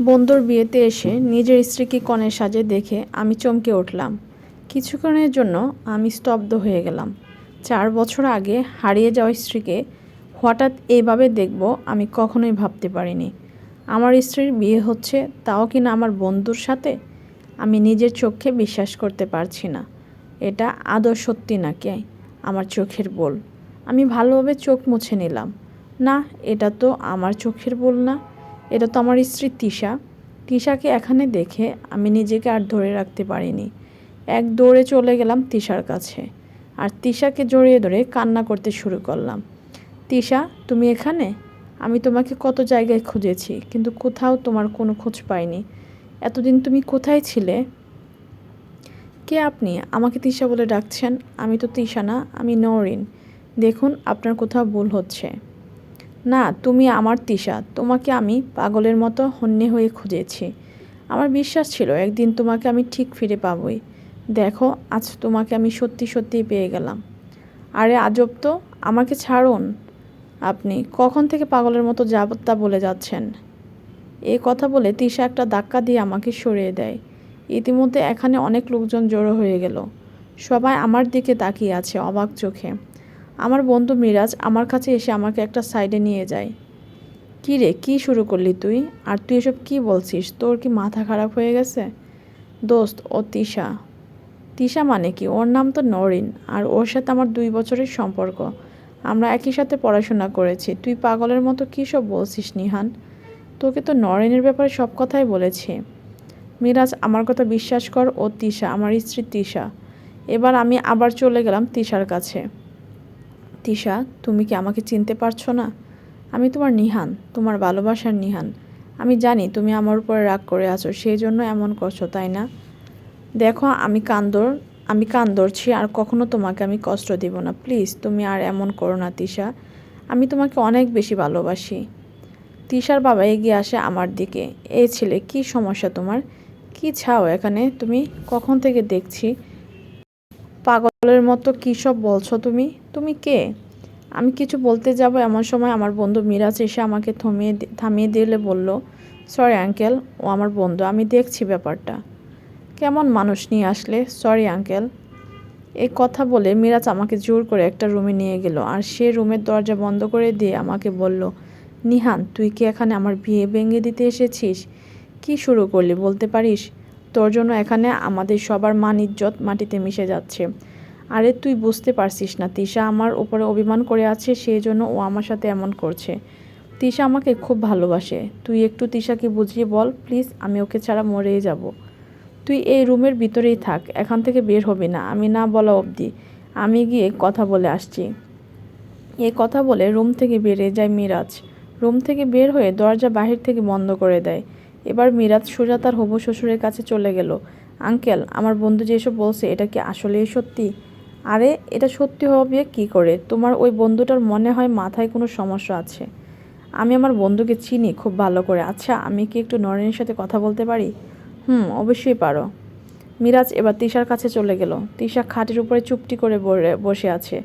বন্ধুর বিয়েতে এসে নিজের স্ত্রীকে কনের সাজে দেখে আমি চমকে উঠলাম। কিছুক্ষণের জন্য আমি স্তব্ধ হয়ে গেলাম। চার বছর আগে হারিয়ে যাওয়া স্ত্রীকে হঠাৎ এইভাবে দেখব আমি কখনোই ভাবতে পারিনি। আমার স্ত্রীর বিয়ে হচ্ছে তাও কিনা আমার বন্ধুর সাথে? আমি নিজের চোখে বিশ্বাস করতে পারছি না। এটা আদৌ সত্যি নাকি আমার চোখের বোল? আমি ভালোভাবে চোখ মুছে নিলাম। না, এটা তো আমার চোখের বোল না। এটা তো আমার স্ত্রী তিশা। তিশাকে এখানে দেখে আমি নিজেকে আর ধরে রাখতে পারিনি। এক দৌড়ে চলে গেলাম তিশার কাছে। আর তিশাকে জড়িয়ে ধরে কান্না করতে শুরু করলাম। তিশা, তুমি এখানে? আমি তোমাকে কত জায়গায় খুঁজেছি, কিন্তু কোথাও তোমার কোনো খোঁজ পাইনি। এতদিন তুমি কোথায় ছিলে? কে আপনি? আমাকে তিশা বলে ডাকছেন। আমি তো তিশা না, আমি নরিন। দেখুন, আপনার কোথাও ভুল হচ্ছে। না, তুমি আমার তিশা। তোমাকে আমি পাগলের মতো হন্যে হয়ে খুঁজেছি। আমার বিশ্বাস ছিল, একদিন তোমাকে আমি ঠিক ফিরে পাবই। দেখো, আজ তোমাকে আমি সত্যি সত্যিই পেয়ে গেলাম। আরে আজব তো, আমাকে ছাড়ুন। আপনি কখন থেকে পাগলের মতো যাবত্তা বলে যাচ্ছেন? এই কথা বলে তিশা একটা ধাক্কা দিয়ে আমাকে সরিয়ে দেয়। ইতিমধ্যে এখানে অনেক লোকজন জড়ো হয়ে গেল। সবাই আমার দিকে তাকিয়ে আছে অবাক চোখে। আমার বন্ধু মিরাজ আমার কাছে এসে আমাকে একটা সাইডে নিয়ে যায়। কী রে, কী শুরু করলি তুই? আর তুই এসব কী বলছিস? তোর কি মাথা খারাপ হয়ে গেছে? দোস্ত, ও তিশা। তিশা মানে কি? ওর নাম তো নরিন, আর ওর সাথে আমার দুই বছরের সম্পর্ক। আমরা একই সাথে পড়াশোনা করেছি। তুই পাগলের মতো কী সব বলছিস, নিহান? তোকে তো নরেনের ব্যাপারে সব কথাই বলেছি। মিরাজ, আমার কথা বিশ্বাস কর, ও তিশা, আমার স্ত্রী তিশা। এবার আমি আবার চলে গেলাম তিশার কাছে। তিশা, তুমি কি আমাকে চিনতে পারছ না? আমি তোমার নিহান, তোমার ভালোবাসার নিহান। আমি জানি তুমি আমার উপরে রাগ করে আছো সেই জন্য এমন করছ, তাই না? দেখো, আমি কান্দর, আমি কান ধরছি আর কখনো তোমাকে আমি কষ্ট দিব না। প্লিজ, তুমি আর এমন করো না, তিশা। আমি তোমাকে অনেক বেশি ভালোবাসি। তিশার বাবা এগিয়ে আসে আমার দিকে। এই ছেলে, কি সমস্যা তোমার? কি ছাও এখানে? তুমি কখন থেকে দেখছি? পাগলের মতো কী সব বলছো তুমি? তুমি কে? আমি কিছু বলতে যাব এমন সময় আমার বন্ধু মিরাজ এসে আমাকে থমিয়ে থামিয়ে দিলে বলল সরি আঙ্কেল ও আমার বন্ধু, আমি দেখছি ব্যাপারটা। কেমন মানুষ নিয়ে আসলে? সরি আঙ্কেল এই কথা বলে মিরাজ আমাকে জোর করে একটা রুমে নিয়ে গেল আর সে রুমের দরজা বন্ধ করে দিয়ে আমাকে বলল, নিহান, তুই কি এখানে আমার বিয়ে ভেঙে দিতে এসেছিস? কি শুরু করলি, বলতে পারিস? তোর জন্য এখানে আমাদের সবার মান ইজ্জত মাটিতে মিশে যাচ্ছে। আরে, তুই বুঝতে পারছিস না, তিশা আমার উপরে অভিমান করে আছে, সেই জন্য ও আমার সাথে এমন করছে। তিশা আমাকে খুব ভালোবাসে। তুই একটু তিশাকে বুঝিয়ে বল, প্লিজ, আমি ওকে ছাড়া মরেই যাব। তুই এই রুমের ভিতরেই থাক, এখান থেকে বের হবি না, আমি না বলা অবধি। আমি গিয়ে কথা বলে আসছি। এ কথা বলে রুম থেকে বেরিয়ে যায় মিরাজ। রুম থেকে বের হয়ে দরজা বাহির থেকে বন্ধ করে দেয়। এবার মিরাজ সোজা তার হবু শ্বশুরের কাছে চলে গেল। আঙ্কেল, আমার বন্ধু যেসব বলছে, এটা কি আসলেই সত্যি? আরে, এটা সত্যি হবে কি করে? তোমার ওই বন্ধুটার মনে হয় মাথায় কোনো সমস্যা আছে। আমি আমার বন্ধুকে চিনি খুব ভালো করে। আচ্ছা আমি কি একটু নরেনের সাথে কথা বলতে পারি? হুম, অবশ্যই পারো। মিরাজ এবার তিশার কাছে চলে গেল। তিশা খাটের উপরে চুপটি করে বসে আছে।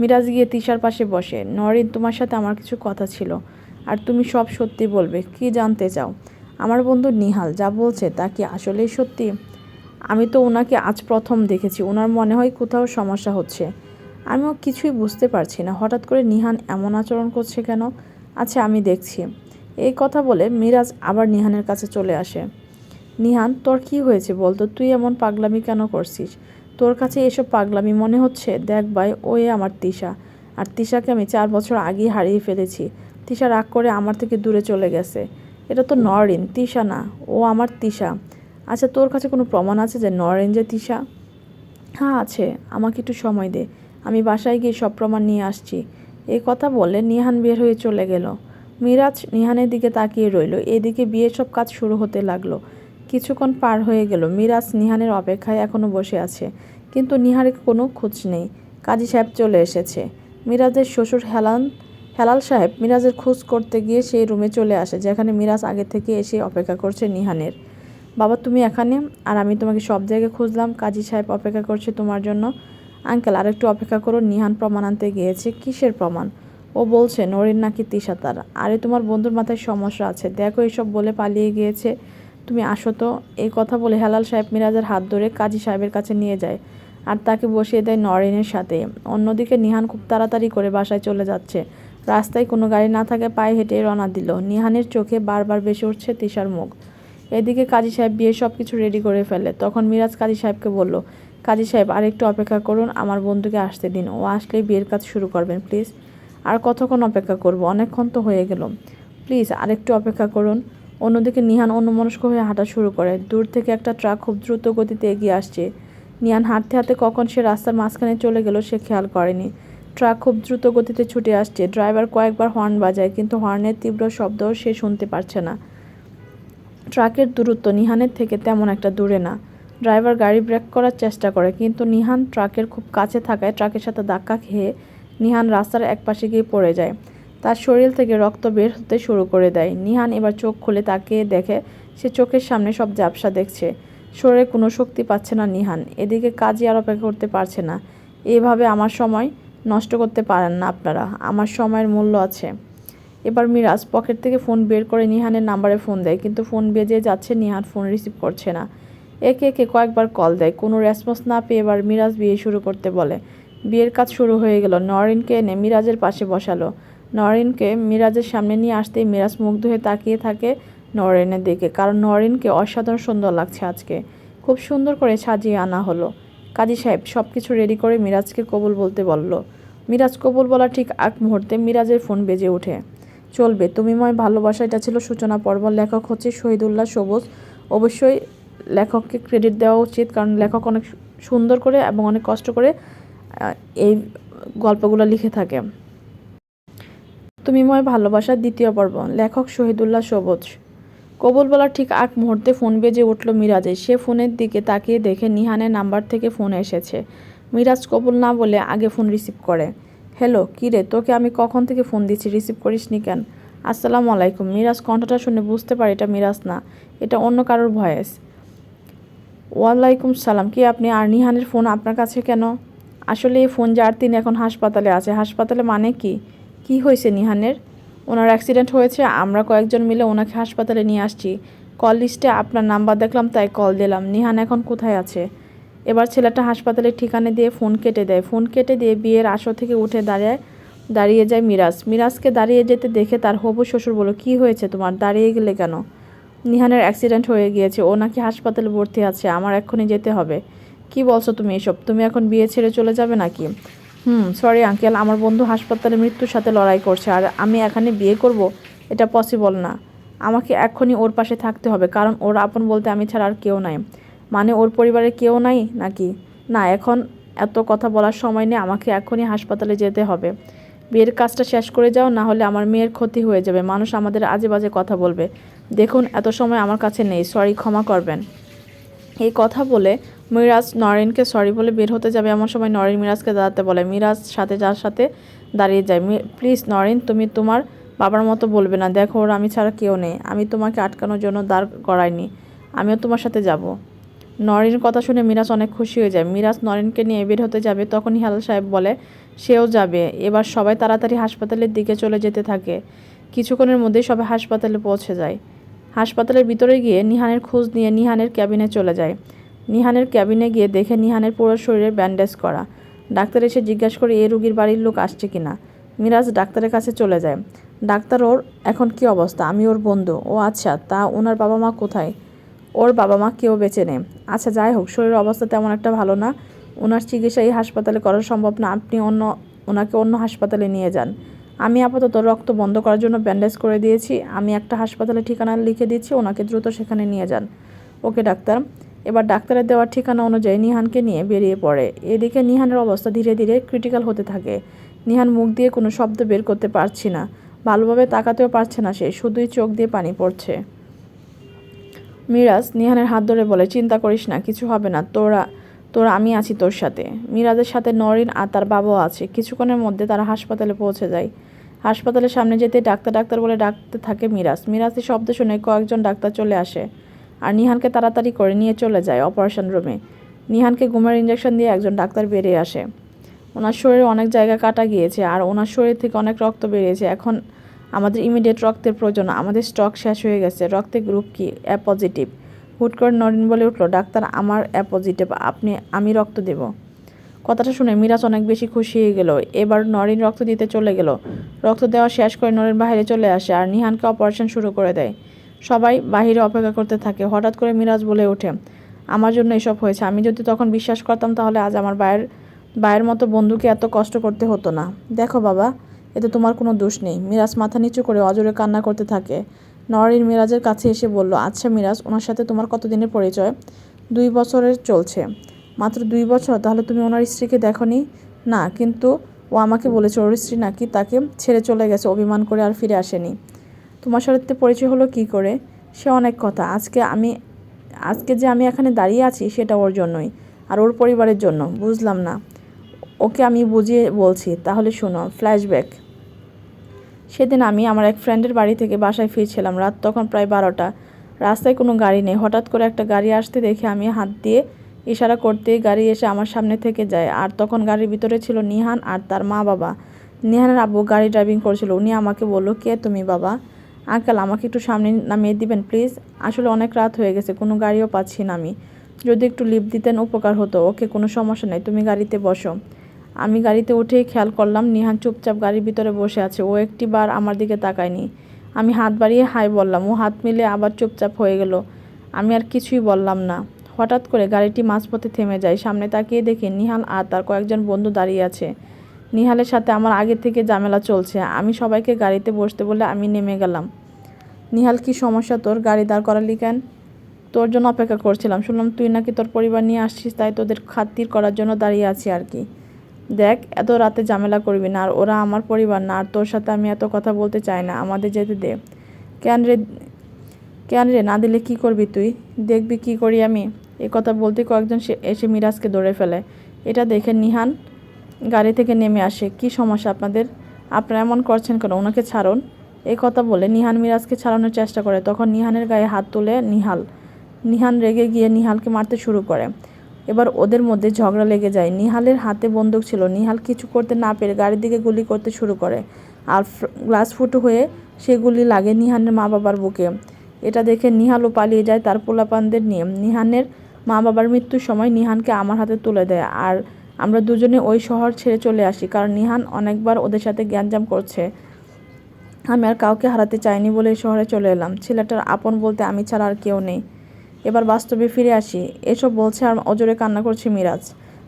মিরাজ গিয়ে তিশার পাশে বসে। নরেন, তোমার সাথে আমার কিছু কথা ছিল। আর তুমি সব সত্যি বলবে। কি জানতে চাও? আমার বন্ধু নিহাল যা বলছে তা কি আসলেই সত্যি? আমি তো ওনাকে আজ প্রথম দেখেছি, ওনার মনে হয় কোথাও সমস্যা হচ্ছে। আমিও কিছুই বুঝতে পারছি না, হঠাৎ করে নিহান এমন আচরণ করছে কেন? আচ্ছা আমি দেখছি। এই কথা বলে মিরাজ আবার নিহানের কাছে চলে আসে। নিহান, তোর কি হয়েছে বলতো? তুই এমন পাগলামি কেন করছিস? তোর কাছে এসব পাগলামি মনে হচ্ছে? দেখ ভাই, ওই আমার তিশা। আর তিশাকে আমি চার বছর আগেই হারিয়ে ফেলেছি। তিশা রাগ করে আমার থেকে দূরে চলে গেছে। এটা তো নরেন, তিশা না, ও আমার তিশা। আচ্ছা তোর কাছে কোনো প্রমাণ আছে যে নরেন যে তিশা? হ্যাঁ আছে, আমাকে একটু সময় দে। আমি বাসায় গিয়ে সব প্রমাণ নিয়ে আসছি। এই কথা বলে নিহান বের হয়ে চলে গেল। মিরাজ নিহানের দিকে তাকিয়ে রইল। এদিকে বিয়ের সব কাজ শুরু হতে লাগল। কিছুক্ষণ পার হয়ে গেল। মিরাজ নিহানের অপেক্ষায় এখনও বসে আছে। কিন্তু নিহারের কোনো খোঁজ নেই। কাজী সাহেব চলে এসেছে। মিরাজের শ্বশুর হেলান হেলাল সাহেব মিরাজের খোঁজ করতে গিয়ে সেই রুমে চলে আসে, যেখানে মিরাজ আগে থেকে এসে অপেক্ষা করছে নিহানের। বাবা, তুমি এখানে? আর আমি তোমাকে সব জায়গায় খুঁজলাম। কাজী সাহেব অপেক্ষা করছে তোমার জন্য। আঙ্কেল, আরেকটু অপেক্ষা করো নিহান প্রমাণ আনতে গিয়েছে। কিসের প্রমাণ? ও বলছে, নরিন নাকি তিশাতার আরে, তোমার বন্ধুর মাথায় সমস্যা আছে। দেখো, এসব বলে পালিয়ে গিয়েছে। তুমি আসো তো। এই কথা বলে হেলাল সাহেব মিরাজের হাত ধরে কাজী সাহেবের কাছে নিয়ে যায় আর তাকে বসিয়ে দেয় নরেনের সাথে। অন্যদিকে নিহান খুব তাড়াতাড়ি করে বাসায় চলে যাচ্ছে। রাস্তায় কোনো গাড়ি না থাকে পায়ে হেঁটে রওনা দিল। নিহানের চোখে বারবার বেসে উঠছে তিশার মুখ। এদিকে কাজী সাহেব বিয়ে সব কিছু রেডি করে ফেলে। তখন মিরাজ কাজী সাহেবকে বলল, কাজী সাহেব আর একটু অপেক্ষা করুন, আমার বন্ধুকে আসতে দিন। ও আসলেই বিয়ের কাজ শুরু করবেন প্লিজ আর কতক্ষণ অপেক্ষা করব? অনেকক্ষণ তো হয়ে গেল। প্লিজ আরেকটু অপেক্ষা করুন। অন্যদিকে নিহান অন্যমনস্ক হয়ে হাঁটা শুরু করে। দূর থেকে একটা ট্রাক খুব দ্রুত গতিতে এগিয়ে আসছে। নিহান হাঁটতে হাঁটতে কখন সে রাস্তার মাঝখানে চলে গেল সে খেয়াল করেনি। ট্রাক খুব দ্রুত গতিতে ছুটে আসছে। ড্রাইভার কয়েকবার হর্ন বাজায়, কিন্তু হর্নের তীব্র শব্দ সে শুনতে পারছে না। ট্রাকের দূরত্ব নিহানের থেকে তেমন একটা দূরে না। ড্রাইভার গাড়ি ব্রেক করার চেষ্টা করে, কিন্তু নিহান ট্রাকের খুব কাছে থাকায় ট্রাকের সাথে ধাক্কা খেয়ে নিহান রাস্তার একপাশে গিয়ে পড়ে যায়। তার শরীর থেকে রক্ত বের হতে শুরু করে দেয়। নিহান এবার চোখ খুলে তাকে দেখে সে চোখের সামনে সব ঝাপসা দেখছে। শরীরে কোনো শক্তি পাচ্ছে না নিহান। এদিকে কাজই আর অপেক্ষা করতে পারছে না। এভাবে আমার সময় নষ্ট করতে পারেন না আপনারা। আমার সময়ের মূল্য আছে। এবার মিরাজ পকেট থেকে ফোন বের করে নিহানের নাম্বারে ফোন দেয়, কিন্তু ফোন বেজে যাচ্ছে, নিহান ফোন রিসিভ করছে না। একে একে কয়েকবার কল দেয়। কোনো রেসপন্স না পেয়ে এবার মিরাজ বিয়ে শুরু করতে বলে। বিয়ের কাজ শুরু হয়ে গেল। নরিনকে এনে মিরাজের পাশে বসালো। নরিনকে মিরাজের সামনে নিয়ে আসতেই মিরাজ মুগ্ধ হয়ে তাকিয়ে থাকে নরেনের দিকে, কারণ নরিনকে অসাধারণ সুন্দর লাগছে আজকে। খুব সুন্দর করে সাজিয়ে আনা হলো। কাজী সাহেব সব কিছু রেডি করে মিরাজকে কবুল বলতে বলল। মিরাজ কবুল বলা ঠিক আগ মুহূর্তে মিরাজের ফোন বেজে ওঠে। চলবে, তুমিময় ভালোবাসা, এটা ছিল সূচনা পর্ব লেখক হচ্ছে শহীদুল্লাহ সবুজ। অবশ্যই লেখককে ক্রেডিট দেওয়া উচিত, কারণ লেখক অনেক সুন্দর করে এবং অনেক কষ্ট করে এই গল্পগুলো লিখে থাকে। তুমিময় ভালোবাসার দ্বিতীয় পর্ব। লেখক শহীদুল্লাহ সবুজ। কবুল বলার ঠিক আগ মুহূর্তে ফোন বেজে উঠল মিরাজের। সে ফোনের দিকে তাকিয়ে দেখে নিহানের নাম্বার থেকে ফোন এসেছে। মিরাজ কবুল না বলে আগে ফোন রিসিভ করে। হ্যালো কিরে তোকে আমি কখন থেকে ফোন দিচ্ছি? রিসিভ করিসনি কেন? আসসালামু আলাইকুম। মিরাজ কণ্ঠটা শুনে বুঝতে পারে এটা মিরাজ না। এটা অন্য কারোর ভয়েস। ওয়ালাইকুম সালাম। কি আপনি আর নিহানের ফোন আপনার কাছে কেন? আসলে এই ফোন যার তিনি এখন হাসপাতালে আছে। হাসপাতালে মানে কি? কি হয়েছে নিহানের? ওনার অ্যাক্সিডেন্ট হয়েছে, আমরা কয়েকজন মিলে ওনাকে হাসপাতালে নিয়ে আসছি। কল লিস্টে আপনার নাম্বার দেখলাম, তাই কল দিলাম। নিহান এখন কোথায় আছে? এবার ছেলেটা হাসপাতালের ঠিকানা দিয়ে ফোন কেটে দেয়। ফোন কেটে দিয়ে বিয়ের আসর থেকে উঠে দাঁড়ায়, দাঁড়িয়ে যায় মিরাজ। মিরাজকে দাঁড়িয়ে যেতে দেখে তার হবু শ্বশুর বলো কি হয়েছে তোমার? দাঁড়িয়ে গেলে কেন? নিহানের অ্যাক্সিডেন্ট হয়ে গিয়েছে। ও নাকি হাসপাতালে ভর্তি আছে, আমার এক্ষুনি যেতে হবে। কি বলছো তুমি এসব? তুমি এখন বিয়ে ছেড়ে চলে যাবে নাকি? হুম সরি আঙ্কেল আমার বন্ধু হাসপাতালে মৃত্যুর সাথে লড়াই করছে আর আমি এখানে বিয়ে করব, এটা পসিবল না। আমাকে এক্ষুনি ওর পাশে থাকতে হবে, কারণ ওর আপন বলতে আমি ছাড়া আর কেউ নাই। মানে ওর পরিবারে কেউ নাই নাকি? না, এখন এত কথা বলার সময় নেই, আমাকে এখনই হাসপাতালে যেতে হবে। বিয়ের কাজটা শেষ করে যাও, না হলে আমার মেয়ের ক্ষতি হয়ে যাবে, মানুষ আমাদের আজে বাজে কথা বলবে। দেখুন, এত সময় আমার কাছে নেই সরি ক্ষমা করবেন। এই কথা বলে মিরাজ নরেনকে সরি বলে বের হতে যাবে এমন সময় নরেন মিরাজকে দাঁড়াতে বলে, মিরাজ, সাথে যার সাথে দাঁড়িয়ে যায় প্লিজ নরেন, তুমি তোমার বাবার মতো বলবে না। দেখো, ওর আমি ছাড়া কেউ নেই। আমি তোমাকে আটকানোর জন্য দাঁড় করাইনি। আমিও তোমার সাথে যাব। নরেন কথা শুনে মিরাজ অনেক খুশি হয়ে যায়। মিরাজ নরেনকে নিয়ে বের হতে যাবে তখন হালাল সাহেব বলে, সেও যাবে। এবার সবাই তাড়াতাড়ি হাসপাতালের দিকে চলে যেতে থাকে। কিছুক্ষণের মধ্যেই সবাই হাসপাতালে পৌঁছে যায়। হাসপাতালের ভিতরে গিয়ে নিহানের খোঁজ নিয়ে নিহানের ক্যাবিনে চলে যায়। নিহানের ক্যাবিনে গিয়ে দেখে নিহানের পুরো শরীরে ব্যান্ডেজ করা। ডাক্তার এসে জিজ্ঞাসা করে, এ রুগীর বাড়ির লোক আসছে কিনা মিরাজ ডাক্তারের কাছে চলে যায়। ডাক্তার, ওর এখন কি অবস্থা? আমি ওর বন্ধু। ও আচ্ছা তা ওনার বাবা মা কোথায়? ওর বাবা মা কেউ বেঁচে নেই। আচ্ছা যাই হোক, শরীরের অবস্থা তেমন একটা ভালো না। ওনার চিকিৎসা এই হাসপাতালে করা সম্ভব না। আপনি অন্য ওনাকে অন্য হাসপাতালে নিয়ে যান। আমি আপাতত রক্ত বন্ধ করার জন্য ব্যান্ডেজ করে দিয়েছি। আমি একটা হাসপাতালে ঠিকানা লিখে দিচ্ছি। ওনাকে দ্রুত সেখানে নিয়ে যান। Okay, doctor. এবার ডাক্তারের দেওয়ার ঠিকানা অনুযায়ী নিহানকে নিয়ে বেরিয়ে পড়ে। এদিকে নিহানের অবস্থা ধীরে ধীরে ক্রিটিক্যাল হতে থাকে। নিহান মুখ দিয়ে কোনো শব্দ বের করতে পারছি না। ভালোভাবে তাকাতেও পারছে না সে, শুধুই চোখ দিয়ে পানি পড়ছে। মিরাজ নিহানের হাত ধরে বলে, চিন্তা করিস না, কিছু হবে না। তোরা তোরা আমি আছি তোর সাথে। মিরাজের সাথে নরিন আর তার বাবাও আছে। কিছুক্ষণের মধ্যে তারা হাসপাতালে পৌঁছে যায়। হাসপাতালের সামনে যেতে ডাক্তার ডাক্তার বলে ডাকতে থাকে মিরাজ। মিরাজের শব্দ শুনে কয়েকজন ডাক্তার চলে আসে। আর নিহানকে তাড়াতাড়ি করে নিয়ে চলে যায় অপারেশন রুমে। নিহানকে ঘুমের ইঞ্জেকশন দিয়ে একজন ডাক্তার বেরিয়ে আসে। ওনার শরীরে অনেক জায়গা কাটা গিয়েছে আর ওনার শরীর থেকে অনেক রক্ত বেরিয়েছে। এখন আমাদের ইমিডিয়েট রক্তের প্রয়োজন, আমাদের স্টক শেষ হয়ে গেছে। রক্তের গ্রুপ কি? অ্যা পজিটিভ হুট করে নরিন বলে উঠল, ডাক্তার, আমার অ্যা পজিটিভ আপনি, আমি রক্ত দেব। কথাটা শুনে মিরাজ অনেক বেশি খুশি হয়ে গেল। এবার নরিন রক্ত দিতে চলে গেল। রক্ত দেওয়া শেষ করে নরিন বাইরে চলে আসে আর নিহানকে অপারেশন শুরু করে দেয়। সবাই বাহিরে অপেক্ষা করতে থাকে। হঠাৎ করে মিরাজ বলে ওঠে, আমার জন্য এসব হয়েছে। আমি যদি তখন বিশ্বাস করতাম তাহলে আজ আমার বায়ের বায়ের মতো বন্ধুকে এত কষ্ট করতে হতো না। দেখো বাবা, এতে তোমার কোনো দোষ নেই। মিরাজ মাথা নিচু করে অজরে কান্না করতে থাকে। নরিন মিরাজের কাছে এসে বলল আচ্ছা মিরাজ, ওনার সাথে তোমার কতদিনের পরিচয়? দুই বছরের চলছে। মাত্র দুই বছর? তাহলে তুমি ওনার স্ত্রীকে দেখনি? না, কিন্তু ও আমাকে বলেছে, ওর স্ত্রী নাকি তাকে ছেড়ে চলে গেছে, অভিমান করে আর ফিরে আসেনি। তোমার সাথে পরিচয় হলো কি করে? সে অনেক কথা। আজকে আমি, আজকে যে আমি এখানে দাঁড়িয়ে আছি, সেটা ওর জন্যই। আর ওর পরিবারের জন্য। বুঝলাম না। ওকে আমি বুঝিয়ে বলছি। তাহলে শোনো, ফ্ল্যাশব্যাক। সেদিন আমি আমার এক ফ্রেন্ডের বাড়ি থেকে বাসায় ফিরছিলাম। রাত তখন প্রায় বারোটা। রাস্তায় কোনো গাড়ি নেই। হঠাৎ করে একটা গাড়ি আসতে দেখে আমি হাত দিয়ে ইশারা করতেই গাড়ি এসে আমার সামনে থেকে যায়। আর তখন গাড়ির ভিতরে ছিল নিহান আর তার মা বাবা নিহানের আব্বু গাড়ি ড্রাইভিং করছিল। উনি আমাকে বলল, কে তুমি বাবা? আঙ্কেল, আমাকে একটু সামনে নামিয়ে দিবেন, প্লিজ? আসলে অনেক রাত হয়ে গেছে, কোনো গাড়িও পাচ্ছি না আমি। যদি একটু লিফট দিতেন, উপকার হতো। ওকে, কোনো সমস্যা নেই, তুমি গাড়িতে বসো। আমি গাড়িতে উঠেই খেয়াল করলাম, নিহান চুপচাপ গাড়ির ভিতরে বসে আছে। ও একটি বার আমার দিকে তাকায়নি। আমি হাত বাড়িয়ে হাই বললাম, ও হাত মিলে আবার চুপচাপ হয়ে গেল। আমি আর কিছুই বললাম না। হঠাৎ করে গাড়িটি মাঝপথে থেমে যায়। সামনে তাকিয়ে দেখি নিহাল আর তার কয়েকজন বন্ধু দাঁড়িয়ে আছে। নিহালের সাথে আমার আগে থেকে ঝামেলা চলছে। আমি সবাইকে গাড়িতে বসতে বলে আমি নেমে গেলাম। নিহাল, কি সমস্যা তোর? গাড়ি দাঁড় করালি কেন? তোর জন্য অপেক্ষা করছিলাম। শুনলাম তুই নাকি তোর পরিবার নিয়ে আসছিস, তাই তোদের খাতির করার জন্য দাঁড়িয়ে আছি আর কি। দেখ, এত রাতে ঝামেলা করবি না, আর ওরা আমার পরিবার না, আর তোর সাথে আমি এত কথা বলতে চাই না। আমাদের যেতে দে। কেন রে? কেন রে? না দিলে কি করবি তুই? দেখবি কি করি আমি? এ কথা বলতে কয়েকজন সে- এসে মিরাজকে ধরে ফেলে। এটা দেখে নিহান গাড়ি থেকে নেমে আসে, কি সমস্যা আপনাদের? আপনারা এমন করছেন কেন? ওনাকে ছাড়ুন। এই কথা বলে নিহান মিরাজকে ছাড়ানোর চেষ্টা করে। তখন নিহানের গায়ে হাত তুলে নিহাল। নিহান রেগে গিয়ে নিহালকে মারতে শুরু করে। এবার ওদের মধ্যে ঝগড়া লেগে যায়। নিহালের হাতে বন্দুক ছিল। নিহাল কিছু করতে না পেরে গাড়ির দিকে গুলি করতে শুরু করে। আর গ্লাস ফুটো হয়ে সে গুলি লাগে নিহানের মা বাবার বুকে। এটা দেখে নিহালও পালিয়ে যায় তার পোলাপানদের নিয়ে। নিহানের মা বাবার মৃত্যুর সময় নিহানকে আমার হাতে তুলে দেয়। আর আমরা দুজনে ওই শহর ছেড়ে চলে আসি, কারণ নিহান অনেকবার ওদের সাথে জ্ঞানজাম করছে। আমি আর কাউকে হারাতে চাইনি বলে শহরে চলে এলাম। ছেলেটার আপন বলতে আমি ছাড়া আর কেউ নেই। এবার বাস্তবে ফিরে আসি। এসব বলছে আর অজরে কান্না করছে মিরাজ।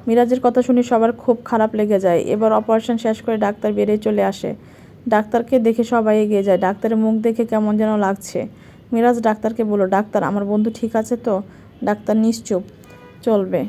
মিরাজের কথা শুনে সবার খুব খারাপ লেগে যায়। এবার অপারেশন শেষ করে ডাক্তার বেরিয়ে চলে আসে। ডাক্তারকে দেখে সবাই এগিয়ে যায়। ডাক্তারের মুখ দেখে কেমন যেন লাগছে। মিরাজ ডাক্তারকে বলল, ডাক্তার, আমার বন্ধু ঠিক আছে তো? ডাক্তার নিশ্চুপ। চলবে।